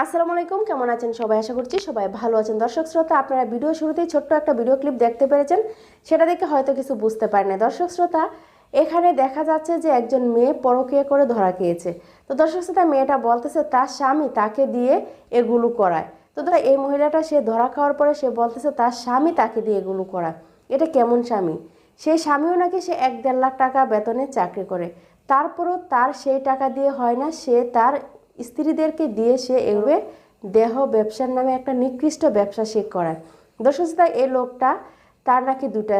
আসসালামু আলাইকুম, কেমন আছেন সবাই? আশা করছি সবাই ভালো আছেন। দর্শক শ্রোতা, আপনারা ভিডিও শুরুতেই ছোট্ট একটা ভিডিও ক্লিপ দেখতে পেরেছেন। সেটা দেখে হয়তো কিছু বুঝতে পারেন দর্শক শ্রোতা, এখানে দেখা যাচ্ছে যে একজন মেয়ে পরকীয়া করে ধরা খেয়েছে। তো দর্শক শ্রোতা, মেয়েটা বলতেছে, তার স্বামী তাকে দিয়ে এগুলো করায়। তো ধরো, এই মহিলাটা সে ধরা খাওয়ার পরে সে বলতেছে, তার স্বামী তাকে দিয়ে এগুলো করায়। এটা কেমন স্বামী? সেই স্বামীও নাকি সে এক দেড় লাখ টাকা বেতনে চাকরি করে। তারপরও তার সেই টাকা দিয়ে হয় না, সে তার স্ত্রীদেরকে দিয়ে সে এভাবে দেহ ব্যবসার নামে একটা নিকৃষ্ট ব্যবসা সে করায়। দর্শক শ্রোতা, এই লোকটা তার নাকি দুটা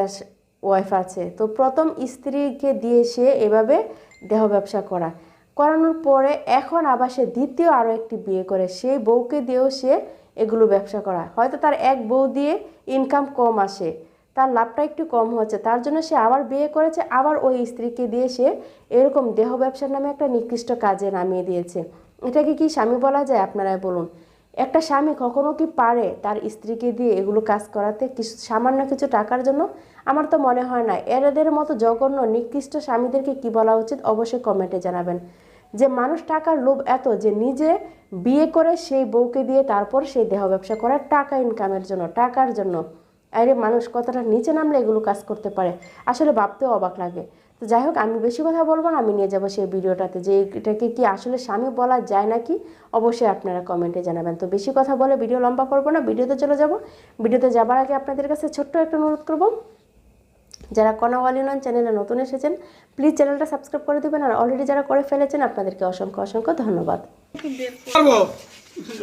ওয়াইফ আছে। তো প্রথম স্ত্রীকে দিয়ে সে এভাবে দেহ ব্যবসা করা করানোর পরে এখন আবার সে দ্বিতীয় আরও একটি বিয়ে করে। সেই বউকে দিয়েও সে এগুলো ব্যবসা করা হয়তো তার এক বউ দিয়ে ইনকাম কম আসে তার লাভটা একটু কম হচ্ছে তার জন্য সে আবার বিয়ে করেছে আবার ওই স্ত্রীকে দিয়ে সে এরকম দেহ ব্যবসার নামে একটা নিকৃষ্ট কাজে নামিয়ে দিয়েছে। এটাকে কি স্বামী বলা যায় আপনারাই বলুন? একটা স্বামী কখনো কি পারে তার স্ত্রীকে দিয়ে এগুলো কাজ করাতে কিছু সামান্য কিছু টাকার জন্য? আমার তো মনে হয় না। এদের মতো জঘন্য, নিকৃষ্ট স্বামীদেরকে কি বলা উচিত অবশ্যই কমেন্টে জানাবেন। যে মানুষ টাকার লোভ এত যে নিজে বিয়ে করে সেই বউকে দিয়ে তারপর সেই দেহ ব্যবসা করে টাকা ইনকামের জন্য, টাকার জন্য। আরে মানুষ কতটা নিচে নামলে এগুলো কাজ করতে পারে? আসলে ভাবতেও অবাক লাগে। তো যাই হোক, আমি বেশি কথা বলব না, আমি নিয়ে যাব সেই ভিডিওটাতে। যে এটাকে কি আসলে স্বামী বলা যায় নাকি, অবশ্যই আপনারা কমেন্টে জানাবেন। তো বেশি কথা বলে ভিডিও লম্বা করব না, ভিডিওতে চলে যাব। ভিডিওতে যাবার আগে আপনাদের কাছে ছোট্ট একটা অনুরোধ করব, যারা কনাওয়ালি নন, চ্যানেলে নতুন এসেছেন প্লিজ চ্যানেলটা সাবস্ক্রাইব করে দেবেন। আর অলরেডি যারা করে ফেলেছেন, আপনাদেরকে অসংখ্য অসংখ্য ধন্যবাদ।